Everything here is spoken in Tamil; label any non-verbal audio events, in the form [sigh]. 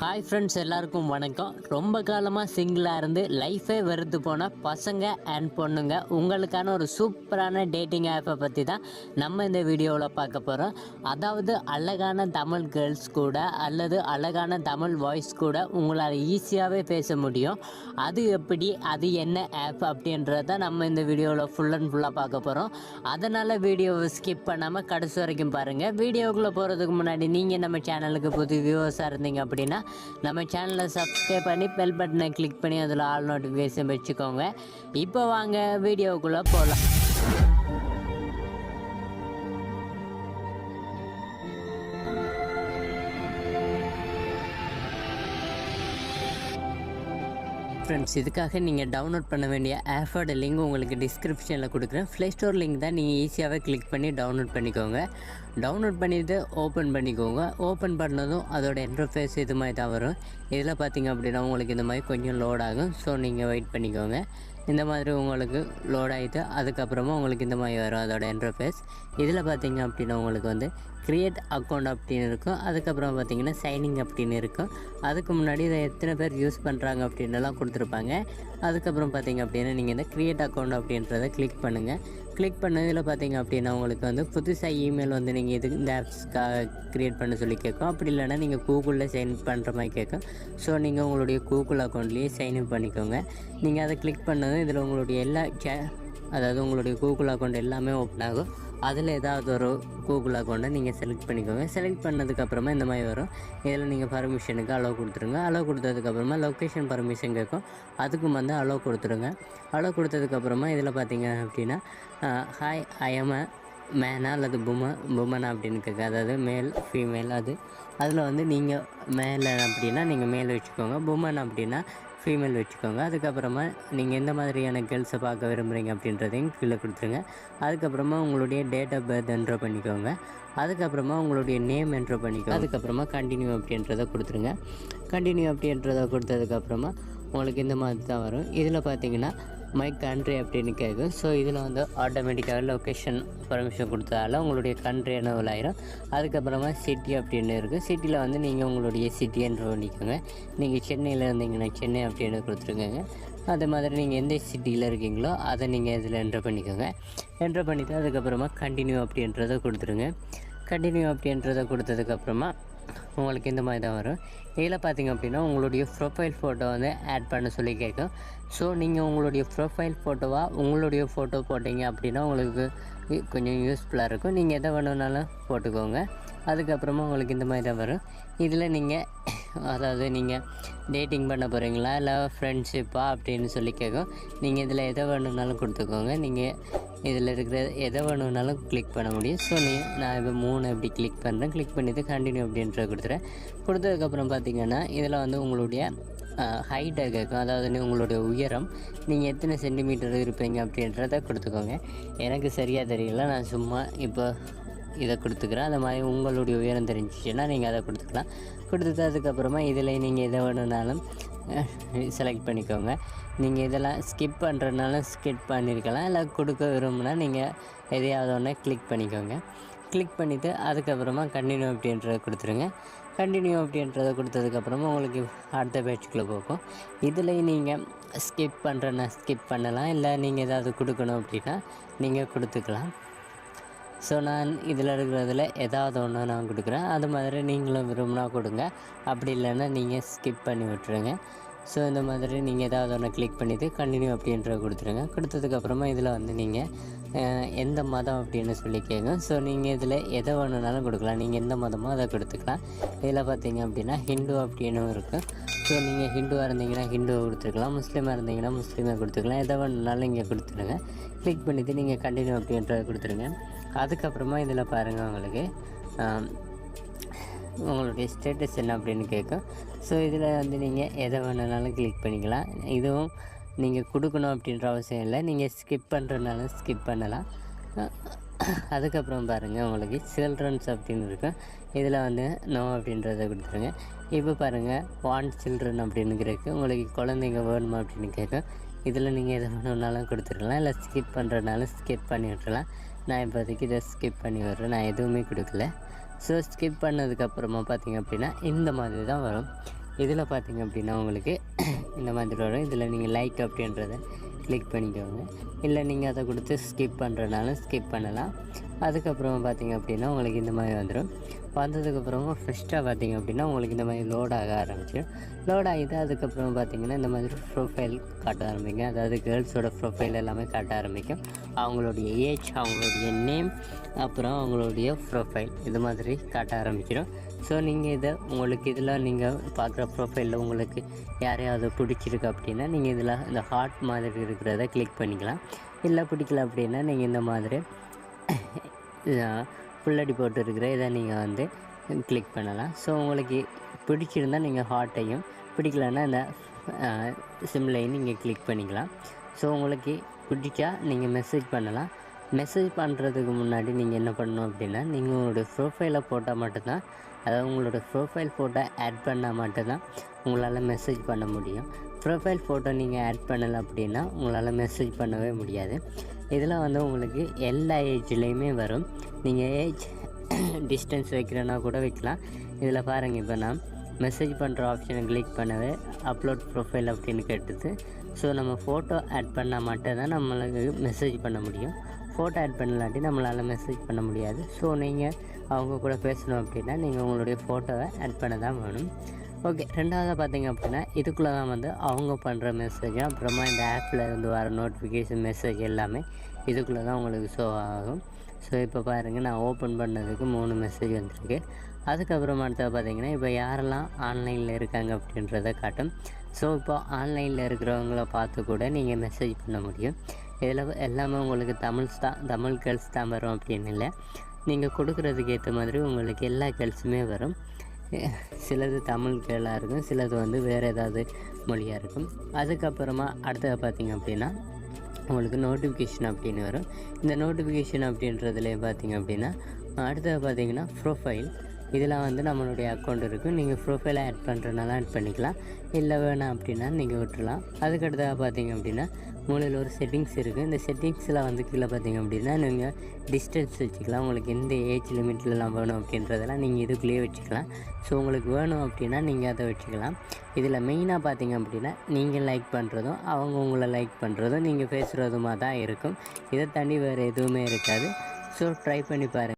ஹாய் ஃப்ரெண்ட்ஸ் எல்லாருக்கும் வணக்கம். ரொம்ப காலமாக சிங்கிளாக இருந்து லைஃபே வெறுத்து போன பசங்க அண்ட் பொண்ணுங்க உங்களுக்கான ஒரு சூப்பரான டேட்டிங் ஆப்பை பற்றி தான் நம்ம இந்த வீடியோவில் பார்க்க போகிறோம் அதாவது அழகான தமிழ் கேர்ள்ஸ் கூட அல்லது அழகான தமிழ் வாய்ஸ் கூட உங்களால் ஈஸியாகவே பேச முடியும். அது எப்படி அது என்ன ஆப் அப்படின்றத நம்ம இந்த வீடியோவில் ஃபுல் அண்ட் ஃபுல்லாக பார்க்க போகிறோம் அதனால் வீடியோவை ஸ்கிப் பண்ணாமல் கடைசி வரைக்கும் பாருங்கள் வீடியோக்குள்ளே போகிறதுக்கு முன்னாடி நீங்கள் நம்ம சேனலுக்கு புது வியூவர்ஸாக இருந்தீங்க அப்படின்னா நம்ம சேனலை சப்ஸ்கிரைப் பண்ணி பெல் பட்டனை கிளிக் பண்ணி அதில் ஆல் நோட்டிஃபிகேஷன் வச்சுக்கோங்க. இப்போ வாங்க வீடியோக்குள்ளே போகலாம் ஃப்ரெண்ட்ஸ் இதுக்காக நீங்கள் டவுன்லோட் பண்ண வேண்டிய ஆஃபோட லிங்க் உங்களுக்கு டிஸ்கிரிப்ஷனில் கொடுக்குறேன். ப்ளே ஸ்டோர் லிங்க் தான் நீங்கள் ஈஸியாகவே கிளிக் பண்ணி டவுன்லோட் பண்ணிக்கோங்க. டவுன்லோட் பண்ணிவிட்டு ஓப்பன் பண்ணிக்கோங்க. ஓப்பன் பண்ணதும் அதோட இன்டர்ஃபேஸ் இது மாதிரி தான் வரும். இதில் பார்த்தீங்க அப்படின்னா உங்களுக்கு இந்த மாதிரி கொஞ்சம் லோட் ஆகும். ஸோ நீங்கள் வெயிட் பண்ணிக்கோங்க. இந்த மாதிரி உங்களுக்கு லோட் ஆகிட்டு அதுக்கப்புறமா உங்களுக்கு இந்த மாதிரி வரும் அதோட இன்டர்ஃபேஸ் இதில் பார்த்தீங்க அப்படின்னா உங்களுக்கு வந்து க்ரியேட் அக்கௌண்ட் அப்படின்னு இருக்கும். அதுக்கப்புறம் பார்த்தீங்கன்னா சைனிங் அப்படின்னு இருக்கும். அதுக்கு முன்னாடி இதை எத்தனை பேர் யூஸ் பண்ணுறாங்க அப்படின்னுலாம் கொடுத்துருப்பாங்க. அதுக்கப்புறம் பார்த்தீங்க அப்படின்னா நீங்கள் இந்த க்ரியேட் அக்கௌண்ட் அப்படின்றத கிளிக் பண்ணுங்கள் கிளிக் பண்ணதில் பார்த்தீங்க அப்படின்னா உங்களுக்கு வந்து புதுசாக இமெயில் வந்து நீங்கள் இது இந்த ஆப்ஸ்க்காக க்ரியேட் பண்ண சொல்லி கேட்கும். அப்படி இல்லைன்னா நீங்கள் கூகுளில் சைன் பண்ணுற மாதிரி கேட்கும். ஸோ நீங்கள் உங்களுடைய கூகுள் அக்கௌண்ட்லேயே சைன்இன் பண்ணிக்கோங்க. நீங்கள் அதை கிளிக் பண்ணதும் இதில் உங்களுடைய எல்லா கே அதாவது உங்களுடைய கூகுள் அக்கௌண்ட் எல்லாமே ஓப்பன் ஆகும். அதில் ஏதாவது ஒரு கூகுள் அக்கௌண்ட்டை நீங்கள் செலக்ட் பண்ணிக்கோங்க. செலக்ட் பண்ணதுக்கப்புறமா இந்த மாதிரி வரும். இதில் நீங்கள் பர்மிஷனுக்கு அலோவ் கொடுத்துருங்க. அலோவ் கொடுத்ததுக்கப்புறமா லொக்கேஷன் பர்மிஷன் கேட்கும் அதுக்கும் வந்து அலோவ் கொடுத்துருங்க. அலோவ் கொடுத்ததுக்கப்புறமா இதில் பார்த்தீங்க அப்படின்னா ஹாய் ஐஎம் மேனா அல்லது பும புமனா அப்படின்னு கேட்க அதாவது மேல் ஃபீமேல் அது. அதில் வந்து நீங்கள் மேலே அப்படின்னா நீங்கள் மேல் வச்சுக்கோங்க. புமன் அப்படின்னா ஃபீமேல் வச்சுக்கோங்க. அதுக்கப்புறமா நீங்கள் எந்த மாதிரியான கேர்ள்ஸை பார்க்க விரும்புகிறீங்க அப்படின்றதையும் கீழே கொடுத்துருங்க. அதுக்கப்புறமா உங்களுடைய டேட் ஆஃப் பர்த் என்ட்ரோ பண்ணிக்கோங்க. அதுக்கப்புறமா உங்களுடைய நேம் என்ட்ரோ பண்ணிக்கோங்க. அதுக்கப்புறமா கண்டினியூ அப்படின்றத கொடுத்துருங்க. கண்டினியூ அப்படின்றத கொடுத்ததுக்கப்புறமா உங்களுக்கு இந்த மாதிரி தான் வரும். இதில் பார்த்தீங்கன்னா மை கண்ட்ரி அப்படின்னு கேட்கும். ஸோ இதில் வந்து ஆட்டோமேட்டிக்காக லொக்கேஷன் பர்மிஷன் கொடுத்ததால உங்களுடைய கண்ட்ரி என்னவில் ஆயிரும் அதுக்கப்புறமா சிட்டி அப்படின்னு இருக்குது சிட்டியில் வந்து நீங்கள் உங்களுடைய சிட்டி என்று பண்ணிக்கோங்க. நீங்கள் சென்னையில் இருந்தீங்கன்னா சென்னை அப்படின்னு கொடுத்துருக்கோங்க. அது மாதிரி நீங்கள் எந்த சிட்டியில் இருக்கீங்களோ அதை நீங்கள் இதில் என்ட்ரு பண்ணிக்கோங்க. என்ட்ரு பண்ணிவிட்டு அதுக்கப்புறமா கண்டினியூ அப்படின்றத கொடுத்துருங்க. கண்டினியூ அப்படின்றத கொடுத்ததுக்கப்புறமா உங்களுக்கு இந்த மாதிரி தான் வரும். இதில் பார்த்தீங்க அப்படின்னா உங்களுடைய ப்ரொஃபைல் ஃபோட்டோ வந்து ஆட் பண்ண சொல்லி கேட்கும். ஸோ நீங்கள் உங்களுடைய ப்ரொஃபைல் ஃபோட்டோவாக உங்களுடைய ஃபோட்டோ போட்டிங்க அப்படின்னா உங்களுக்கு கொஞ்சம் யூஸ்ஃபுல்லாக இருக்கும். நீங்கள் எதை வேணும்னாலும் போட்டுக்கோங்க. அதுக்கப்புறமா உங்களுக்கு இந்த மாதிரி தான் வரும். இதில் நீங்கள் அதாவது நீங்கள் டேட்டிங் பண்ண போகிறீங்களா இல்லை ஃப்ரெண்ட்ஷிப்பா அப்படின்னு சொல்லி கேட்கும் நீங்கள் இதில் எதை வேணும்னாலும் கொடுத்துக்கோங்க. நீங்கள் இதில் இருக்கிற எதை வேணும்னாலும் கிளிக் பண்ண முடியும். ஸோ நீ நான் இப்போ மூணு இப்படி கிளிக் பண்ணுறேன் கிளிக் பண்ணிவிட்டு கண்டினியூ அப்படின்றத கொடுத்துறேன். கொடுத்ததுக்கப்புறம் பார்த்தீங்கன்னா இதில் வந்து உங்களுடைய ஹைட்டை கேட்கும் அதாவது உங்களுடைய உயரம். நீங்கள் எத்தனை சென்டிமீட்டர் இருப்பீங்க அப்படின்றத கொடுத்துக்கோங்க. எனக்கு சரியாக தெரியல. நான் சும்மா இப்போ இதை கொடுத்துக்கிறேன். அந்த மாதிரி உங்களுடைய உயரம் தெரிஞ்சிச்சுன்னா நீங்கள் அதை கொடுத்துக்கலாம். கொடுத்துட்டு அதுக்கப்புறமா இதில் நீங்கள் எதை வேணும்னாலும் செலக்ட் பண்ணிக்கோங்க. நீங்கள் இதெல்லாம் ஸ்கிப் பண்ணுறதுனால ஸ்கிப் பண்ணியிருக்கலாம் இல்லை கொடுக்க விரும்புனா நீங்கள் எதையாவது ஒன்று கிளிக் பண்ணிக்கோங்க. கிளிக் பண்ணிவிட்டு அதுக்கப்புறமா கண்டினியூ அப்படின்றத கொடுத்துருங்க. கண்டினியூ அப்படின்றத கொடுத்ததுக்கப்புறமா உங்களுக்கு அடுத்த பேட்சுக்குள்ளே போகும். இதில் நீங்கள் ஸ்கிப் பண்ணுறேன்னா ஸ்கிப் பண்ணலாம். இல்லை நீங்கள் ஏதாவது கொடுக்கணும் அப்படின்னா நீங்கள் கொடுத்துக்கலாம். ஸோ நான் இதில் இருக்கிறதுல ஏதாவது ஒன்று நான் கொடுக்குறேன். அது மாதிரி நீங்களும் விரும்பினா கொடுங்க. அப்படி இல்லைன்னா நீங்கள் ஸ்கிப் பண்ணி விட்டுருங்க. ஸோ இந்த மாதிரி நீங்கள் ஏதாவது ஒன்று கிளிக் பண்ணிவிட்டு கண்டினியூ அப்படின்றத கொடுத்துருங்க. கொடுத்ததுக்கப்புறமா இதில் வந்து நீங்கள் எந்த மதம் அப்படின்னு சொல்லி கேட்கும். ஸோ நீங்கள் இதில் எதை வேணுனாலும் கொடுக்கலாம். நீங்கள் எந்த மதமோ அதை கொடுத்துக்கலாம். இதில் பார்த்தீங்க அப்படின்னா ஹிந்து அப்படின்னு இருக்கும். ஸோ நீங்கள் ஹிந்துவாக இருந்தீங்கன்னா ஹிந்துவை கொடுத்துருக்கலாம். முஸ்லீமாக இருந்தீங்கன்னா முஸ்லீமை கொடுத்துக்கலாம். எதை வேணுனாலும் இங்கே கொடுத்துருங்க. கிளிக் பண்ணிவிட்டு நீங்கள் கண்டினியூ அப்படின்றத கொடுத்துருங்க. அதுக்கப்புறமா இதில் பாருங்கள் உங்களுக்கு. உங்களுடைய ஸ்டேட்டஸ் என்ன அப்படின்னு கேட்கும். ஸோ இதில் வந்து நீங்கள் எதை வேணுனாலும் கிளிக் பண்ணிக்கலாம். இதுவும் நீங்கள் கொடுக்கணும் அப்படின்ற அவசியம் இல்லை. நீங்கள் ஸ்கிப் பண்ணுறதுனாலும் ஸ்கிப் பண்ணலாம். அதுக்கப்புறம் பாருங்கள் உங்களுக்கு சில்ட்ரன்ஸ் அப்படின்னு இருக்கும். இதில் வந்து நோ அப்படின்றத கொடுத்துருங்க. இப்போ பாருங்கள் வான் சில்ட்ரன் அப்படின்னு இருக்குது உங்களுக்கு குழந்தைங்க வேணுமா அப்படின்னு கேட்கும். இதில் நீங்கள் எது வேணும்னாலும் கொடுத்துருக்கலாம். இல்லை ஸ்கிப் பண்ணுறதுனாலும் ஸ்கிப் பண்ணி விட்டுறலாம். நான் இப்போதைக்கு இதை ஸ்கிப் பண்ணி விட்றேன். நான் எதுவுமே கொடுக்கல. ஸோ ஸ்கிப் பண்ணதுக்கப்புறமா பார்த்தீங்க அப்படின்னா இந்த மாதிரி தான் வரும். இதில் பார்த்திங்க அப்படின்னா உங்களுக்கு [clears throat] இந்த மாதிரி வரும். இதில் நீங்கள் லைக் அப்படின்றத கிளிக் பண்ணிக்கோங்க. இல்லை நீங்கள் அதை கொடுத்து ஸ்கிப் பண்ணுறனாலும் ஸ்கிப் பண்ணலாம். அதுக்கப்புறம் பார்த்தீங்க அப்படின்னா உங்களுக்கு இந்த மாதிரி வந்துடும். வந்ததுக்கப்புறமா ஃபஸ்ட்டாக பார்த்தீங்க அப்படின்னா உங்களுக்கு இந்த மாதிரி லோட் ஆக ஆரம்பிச்சிடும் லோட் ஆகிட்டு அதுக்கப்புறம் பார்த்தீங்கன்னா இந்த மாதிரி ப்ரொஃபைல் காட்ட ஆரம்பிக்கும் அதாவது கேர்ள்ஸோட ப்ரொஃபைல் எல்லாமே காட்ட ஆரம்பிக்கும். அவங்களுடைய ஏஜ் அவங்களுடைய நேம் அப்புறம் அவங்களுடைய ப்ரொஃபைல் இது மாதிரி காட்ட ஆரம்பிச்சிடும் ஸோ நீங்கள் இதை உங்களுக்கு இதில் நீங்கள் பார்க்குற ப்ரொஃபைலில் உங்களுக்கு யாரையாவது பிடிச்சிருக்கு அப்படின்னா நீங்கள் இதில் இந்த ஹார்ட் மாதிரி இருக்கிறத கிளிக் பண்ணிக்கலாம். இல்லை பிடிக்கல அப்படின்னா நீங்கள் இந்த மாதிரி புல்லடி அடி இருக்கிற இதை நீங்கள் வந்து கிளிக் பண்ணலாம். ஸோ உங்களுக்கு பிடிச்சிருந்தால் நீங்கள் ஹார்ட்டையும் பிடிக்கலன்னா இந்த சிம்லையும் நீங்கள் கிளிக் பண்ணிக்கலாம். ஸோ உங்களுக்கு பிடிச்சா நீங்கள் மெசேஜ் பண்ணலாம். மெசேஜ் பண்ணுறதுக்கு முன்னாடி நீங்கள் என்ன பண்ணணும் அப்படின்னா நீங்கள் உங்களுடைய ப்ரொஃபைலை போட்டால் மட்டும்தான் அதாவது உங்களோட ப்ரொஃபைல் ஃபோட்டோ ஆட் பண்ணால் மட்டும்தான் உங்களால் மெசேஜ் பண்ண முடியும். ப்ரொஃபைல் ஃபோட்டோ நீங்கள் ஆட் பண்ணலை அப்படின்னா உங்களால் மெசேஜ் பண்ணவே முடியாது. இதில் வந்து உங்களுக்கு எல்லா ஏஜ்லேயுமே வரும். நீங்கள் ஏஜ் [coughs] டிஸ்டன்ஸ் வைக்கிறனா கூட வைக்கலாம். இதில் பாருங்கள் இப்போ நான் மெசேஜ் பண்ணுற ஆப்ஷனை கிளிக் பண்ணவே அப்லோட் ப்ரொஃபைல் அப்படின்னு கேட்டுது ஸோ நம்ம ஃபோட்டோ ஆட் பண்ணால் மட்டும்தான் நம்மளுக்கு மெசேஜ் பண்ண முடியும். ஃபோட்டோ ஆட் பண்ணலாட்டி நம்மளால் மெசேஜ் பண்ண முடியாது. ஸோ நீங்கள் அவங்க கூட பேசணும் அப்படின்னா நீங்கள் உங்களுடைய ஃபோட்டோவை ஆட் பண்ண தான் வேணும். ஓகே ரெண்டாவது பார்த்தீங்க அப்படின்னா இதுக்குள்ளே தான் வந்து அவங்க பண்ணுற மெசேஜ் அப்புறமா இந்த ஆப்பில் இருந்து வர நோட்டிஃபிகேஷன் மெசேஜ் எல்லாமே இதுக்குள்ளே தான் உங்களுக்கு ஷோ ஆகும். ஸோ இப்போ பாருங்கள் நான் ஓப்பன் பண்ணதுக்கு மூணு மெசேஜ் வந்திருக்கு. அதுக்கப்புறமா அடுத்தது பார்த்தீங்கன்னா இப்போ யாரெல்லாம் ஆன்லைனில் இருக்காங்க அப்படின்றத காட்டும். ஸோ இப்போ ஆன்லைனில் இருக்கிறவங்கள பார்த்து கூட நீங்கள் மெசேஜ் பண்ண முடியும். இதில் எல்லாமே உங்களுக்கு தமிழ்ஸ் தான் தமிழ் கேர்ள்ஸ் தான் வரும் அப்படின்னு இல்லை. நீங்கள் கொடுக்குறதுக்கு ஏற்ற மாதிரி உங்களுக்கு எல்லா கேர்ள்ஸுமே வரும். சிலது தமிழ் கேளாக இருக்கும் சிலது வந்து வேறு ஏதாவது மொழியாக இருக்கும். அதுக்கப்புறமா அடுத்தது பார்த்திங்க அப்படின்னா உங்களுக்கு நோட்டிஃபிகேஷன் அப்படின்னு வரும். இந்த நோட்டிஃபிகேஷன் அப்படின்றதுலேயே பார்த்தீங்க அப்படின்னா அடுத்தது பார்த்தீங்கன்னா ப்ரொஃபைல் இதில் வந்து நம்மளுடைய அக்கௌண்ட் இருக்கும் நீங்கள் ப்ரொஃபைலை ஆட் பண்ணுறதுனால ஆட் பண்ணிக்கலாம். இல்லை வேணாம் அப்படின்னா நீங்கள் விட்டுலாம் அதுக்கடுத்ததாக பார்த்தீங்க அப்படின்னா மூலையில் ஒரு செட்டிங்ஸ் இருக்குது இந்த செட்டிங்ஸில் வந்து கீழே பார்த்தீங்க அப்படின்னா நீங்கள் டிஸ்டன்ஸ் வச்சுக்கலாம். உங்களுக்கு எந்த ஏஜ் லிமிட்லலாம் வேணும் அப்படின்றதெல்லாம் நீங்கள் இதுக்குள்ளேயே வச்சுக்கலாம். ஸோ உங்களுக்கு வேணும் அப்படின்னா நீங்கள் அதை வச்சுக்கலாம். இதில் மெயினாக பார்த்தீங்க அப்படின்னா நீங்கள் லைக் பண்ணுறதும் அவங்க உங்களை லைக் பண்ணுறதும் நீங்கள் பேசுகிறதுமாக தான் இருக்கும். இதை தாண்டி வேறு எதுவுமே இருக்காது. ஸோ ட்ரை பண்ணி பாருங்கள்